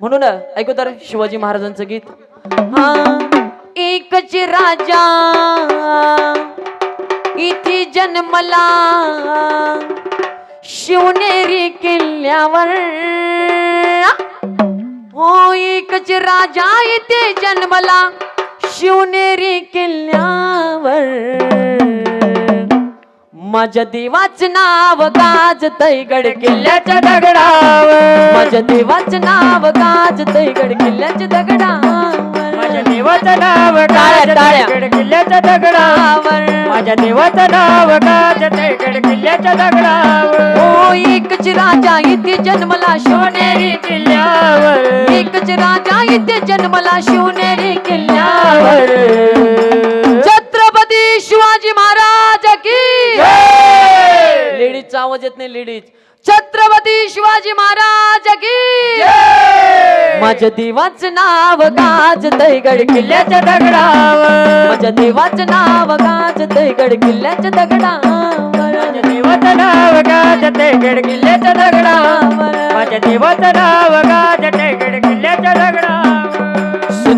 म्हणून ऐकू तर शिवाजी महाराजांचं गीत. हा एकच राजा. इथे जन्मला. शिवनेरी किल्ल्यावर हो एकच राजा इथे जन्मला. शिवनेरी किल्ल्यावर माझ्या देवाचं नाव गाजतय गड किल्ल्याच्या दगडावर. माझ्या देवाचं नाव गाजतय गड किल्ल्याच्या दगडावर. माझ्या देवाचं नाव टाळ्या, टाळ्या. गड किल्ल्याच्या दगडावर. माझ्या देवाचं नाव गाजते गड किल्ल्याच्या दगडावर. हो एकच राजा इथे जन्मला शिवनेरी किल्ल्यावर. एकच राजा इथे जन्मला शिवनेरी किल्ल्यावर. छत्रपती शिवाजी महाराज लेडीजचा आवाज येत नाही लेडीज. छत्रपती शिवाजी महाराज की माझ्या देवाचं नाव गाजतय गड किल्ल्याच्या दगडावर. माझ्या देवाचं नाव गाजतय गड किल्ल्याच्या दगडावर. माझ्या देवाचं नाव गाजते गड किल्ल्याच्या दगडावर. माझ्या देवाचं नाव गाजते गड किल्ल्याच्या दगडावर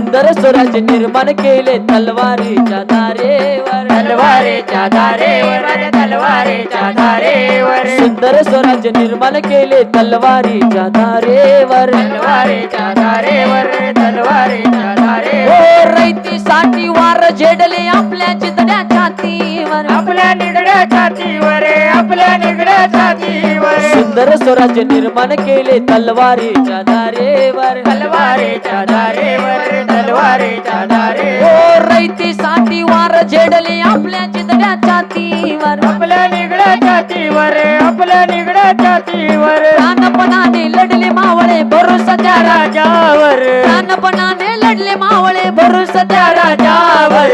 सुंदर स्वराज निर्माण केले तलवारीच्या धारेवर तलवारीच्या धारेवर तलवारीच्या धारेवर सुंदर स्वराज निर्माण केले तलवारीच्या धारेवर तलवारीच्या धारेवर तलवारीच्या धारेवर रैतीसाठी वार झेडले आपल्या चितड्या छातीवर. आपल्या निगड्या छातीवर आपल्या निगड्या छातीवर. सुंदर स्वराज निर्माण केले तलवारीच्या धारेवर तलवारीच्या धारेवर तलवारीच्या धारेवर ओ रैतीसाठी वार झेडले आपल्या चितड्या छातीवर आपल्या निगड्या छातीवर आपल्या निगड्या छातीवर प्राणपणाने लढले मावळे भरोसा त्या राजावर. प्राणपणाने लढले मावळे भरोसा त्या राजावर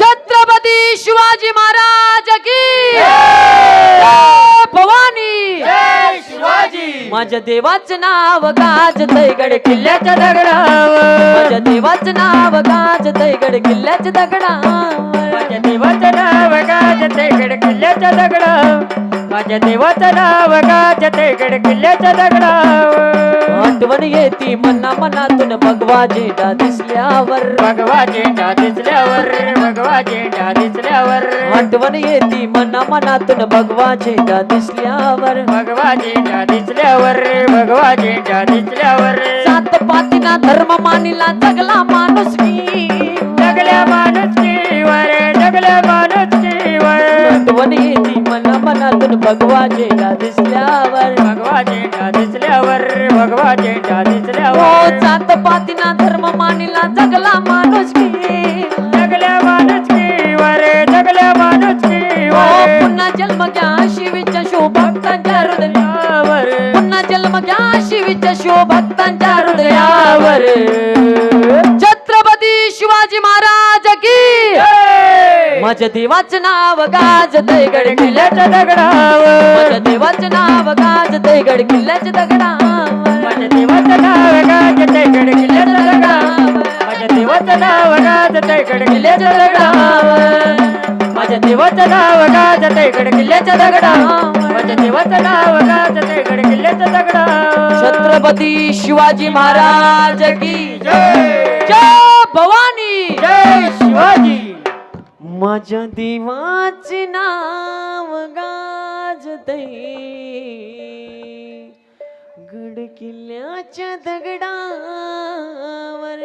छत्रपती शिवाजी महाराज की जय भवानी जय शिवाजी माझ्या देवाचं नाव गाज गड किल्ल्याच्या दगडावर. माझ्या देवाचं नाव गाज गड किल्ल्याच्या दगडावर. माझ्या देवाचं नाव गाज गड किल्ल्याच्या दगडावर. माझ्या देवाचं नाव गाज गड किल्ल्याच्या दगडावर. आठवण येती मना मनातून भगवा झेंडा दिसल्यावर. भगवा झेंडा दिसल्यावर भगवा झेंडा दिसल्यावर. आठवण येती मना मनातून भगवा झेंडा दिसल्यावर. भगवा झेंडा दिसल्यावर भगवा झेंडा दिसल्यावर. सात पातीना धर्म मानिला जगला माणूस की जगल्या माणुसकीवर जगल्या मनातून भगवा झेंडा दिसल्यावर. भगवा झेंडा दिसल्यावर भगवा झेंडा हो दिसल्यावर सात पातीना धर्म मानिला जगला माणूस की. जगल्या माणुसकीवर जगल्या हो माणुसकीवर पुन्हा जन्म घ्या शिवीच्या शिवभक्तांच्या हृदयावर. पुन्हा जन्म घ्या शिवीच्या शिवभक्तांच्या हृदयावर. माझ्या देवाचं नाव गाजतय गड किल्ल्याच्या दगडावर. माझ्या देवाचं नाव गाजतय गड किल्ल्याच्या दगडावर. माझ्या देवाचं नाव गाजते गड किल्ल्याच्या दगडावर. माझ्या देवाचं नाव गाजते गड किल्ल्याच्या दगडावर. माझ्या देवाचं नाव गाजते गड किल्ल्याच्या दगडावर. माझ्या देवाचं नाव गाजते गड किल्ल्याच्या दगडावर. छत्रपती शिवाजी महाराज की जय. जय भवानी. माझ्या देवाचे नाव गाजते. गड किल्ल्याच्या दगडावर